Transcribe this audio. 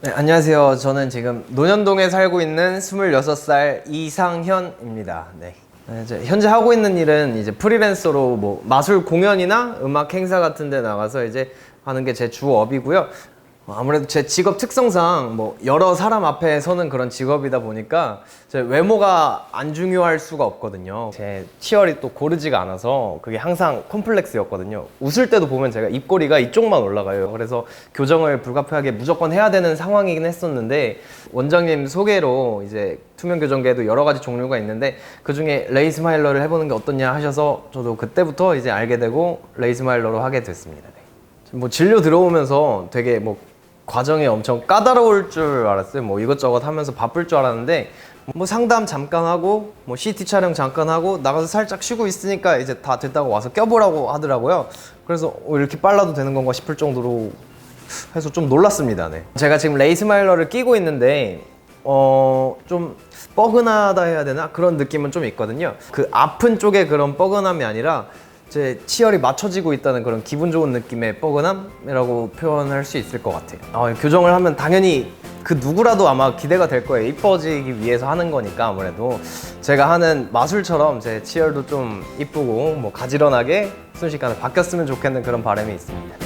네, 안녕하세요. 저는 지금 논현동에 살고 있는 26살 이상현입니다. 네. 네, 이제 현재 하고 있는 일은 이제 프리랜서로 뭐 마술 공연이나 음악 행사 같은 데 나가서 이제 하는 게 제 주업이고요. 어, 아무래도 제 직업 특성상 뭐 여러 사람 앞에 서는 그런 직업이다 보니까 제 외모가 안 중요할 수가 없거든요. 제 치열이 또 고르지가 않아서 그게 항상 콤플렉스였거든요. 웃을 때도 보면 제가 입꼬리가 이쪽만 올라가요. 그래서 교정을 불가피하게 무조건 해야 되는 상황이긴 했었는데 원장님 소개로 이제 투명 교정계에도 여러 가지 종류가 있는데 그 중에 레이 스 마일러를 해보는 게 어떻냐 하셔서 저도 그때부터 이제 알게 되고 레이 스 마일러로 하게 됐습니다. 네. 뭐 진료 들어오면서 되게 뭐 과정이 엄청 까다로울 줄 알았어요. 뭐 이것저것 하면서 바쁠 줄 알았는데 뭐 상담 잠깐 하고 뭐 CT 촬영 잠깐 하고 나가서 살짝 쉬고 있으니까 이제 다 됐다고 와서 껴보라고 하더라고요. 그래서 어, 이렇게 빨라도 되는 건가 싶을 정도로 해서 좀 놀랐습니다. 네. 제가 지금 레이스 마일러를 끼고 있는데 어 좀 뻐근하다 해야 되나 그런 느낌은 좀 있거든요. 그 아픈 쪽에 그런 뻐근함이 아니라 제 치열이 맞춰지고 있다는 그런 기분 좋은 느낌의 뻐근함이라고 표현할 수 있을 것 같아요. 어, 교정을 하면 당연히 그 누구라도 아마 기대가 될 거예요. 이뻐지기 위해서 하는 거니까 아무래도 제가 하는 마술처럼 제 치열도 좀 이쁘고 뭐 가지런하게 순식간에 바뀌었으면 좋겠는 그런 바람이 있습니다.